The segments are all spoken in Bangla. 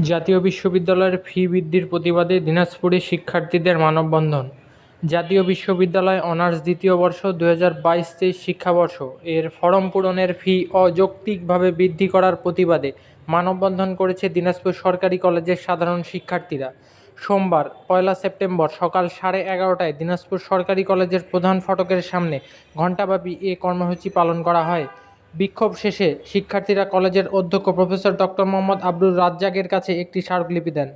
জাতীয় বিশ্ববিদ্যালয়ের ফি বৃদ্ধির প্রতিবাদে দিনাজপুরে শিক্ষার্থীদের মানববন্ধন। জাতীয় বিশ্ববিদ্যালয় অনার্স দ্বিতীয় বর্ষ দু হাজার বাইশ তেইশ শিক্ষাবর্ষ। এর ফরম পূরণের ফি অযৌক্তিকভাবে বৃদ্ধি করার প্রতিবাদে মানববন্ধন করেছে দিনাজপুর সরকারি কলেজের সাধারণ শিক্ষার্থীরা। সোমবার, পয়লা সেপ্টেম্বর সকাল সাড়ে এগারোটায় দিনাজপুর সরকারি কলেজের প্রধান ফটকের সামনে ঘণ্টাব্যাপী এ কর্মসূচি পালন করা হয়। বিক্ষোভ শেষে শিক্ষার্থীরা কলেজের অধ্যক্ষ প্রফেসর ডক্টর মোহাম্মদ আব্দুর রাজ্জাকের কাছে একটি স্মারকলিপি দেন।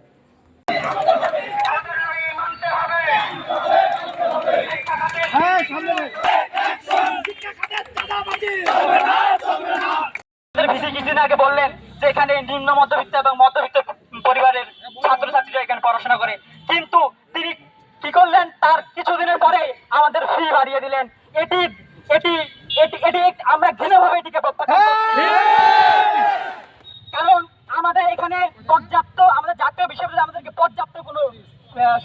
বললেন যে এখানে নিম্ন মধ্যবিত্ত এবং মধ্যবিত্ত পরিবারের ছাত্রছাত্রীরা এখানে পড়াশোনা করে। কিন্তু তিনি কি করলেন? তার কিছুদিনের পরে আমাদের বাড়িয়ে দিলেন। এটি এটি এটি আমরা ঘৃণাভাবে এটিকে প্রত্যাখ্যান কারণ আমাদের এখানে পর্যাপ্ত আমাদের জাতীয় বিশ্ববিদ্যালয় আমাদেরকে পর্যাপ্ত কোনো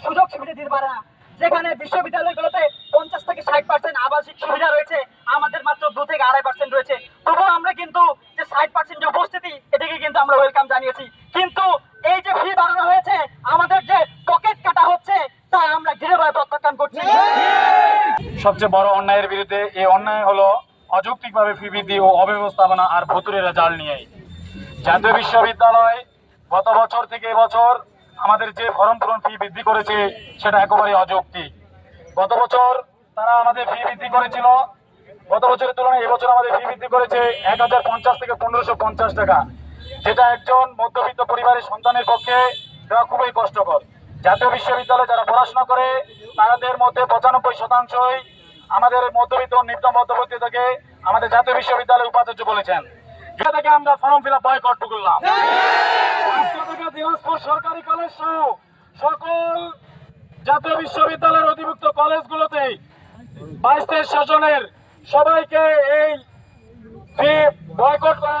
সুযোগ সুবিধা দিতে পারে না। যেখানে বিশ্ববিদ্যালয়গুলোতে পঞ্চাশ থেকে ষাট পার্সেন্ট আবাসিক সুবিধা রয়েছে আমাদের মাত্র দু থেকে আড়াই পার্সেন্ট রয়েছে। তবুও আমরা কিন্তু যে ষাট পার্সেন্ট যে উপস্থিতি এটিকে কিন্তু আমরা ওয়েলকাম জানিয়েছি। কিন্তু এই যে ফি বাড়ানো হয়েছে আমাদের যে পকেট কাটা হচ্ছে তা আমরা ঘৃণাভাবে প্রত্যাখ্যান করছি। সবচেয়ে বড় অন্যায়ের বিরুদ্ধে এই অন্যায় হলো অযৌক্তিকভাবে ফি বৃদ্ধি ও অব্যবস্থাপনা আর ভুতুরের জাল নিয়েই জাতীয় বিশ্ববিদ্যালয় গত বছর থেকে এবছর আমাদের যে ফর্ম পূরণ ফি বৃদ্ধি করেছে, সেটা একেবারে অযৌক্তিক। গত বছর তারা আমাদের ফি বৃদ্ধি করেছিল, গত বছরের তুলনায় এবছর আমাদের ফি বৃদ্ধি করেছে এক হাজার পঞ্চাশ থেকে পনেরোশো পঞ্চাশ টাকা, যেটা একজন মধ্যবিত্ত পরিবারের সন্তানের পক্ষে দেওয়া খুবই কষ্টকর। জাতীয় বিশ্ববিদ্যালয়ে যারা পড়াশোনা করে, তাদের মধ্যে পঁচানব্বই শতাংশই আমাদের মধ্যবিত্ত নিম্ন মধ্যবিত্ত থেকে আমাদের জাতীয় বিশ্ববিদ্যালয় উপাচার্য বলেছেন। থেকে আমরা ফর্ম ফিল আপ বয়কট করলাম। থেকে দিনাজপুর সরকারি কলেজ সহ সকল জাতীয় বিশ্ববিদ্যালয়ের অধিভুক্ত কলেজগুলোতে বাইশ তেইশ শাসনের সবাইকে এই বয়কট করা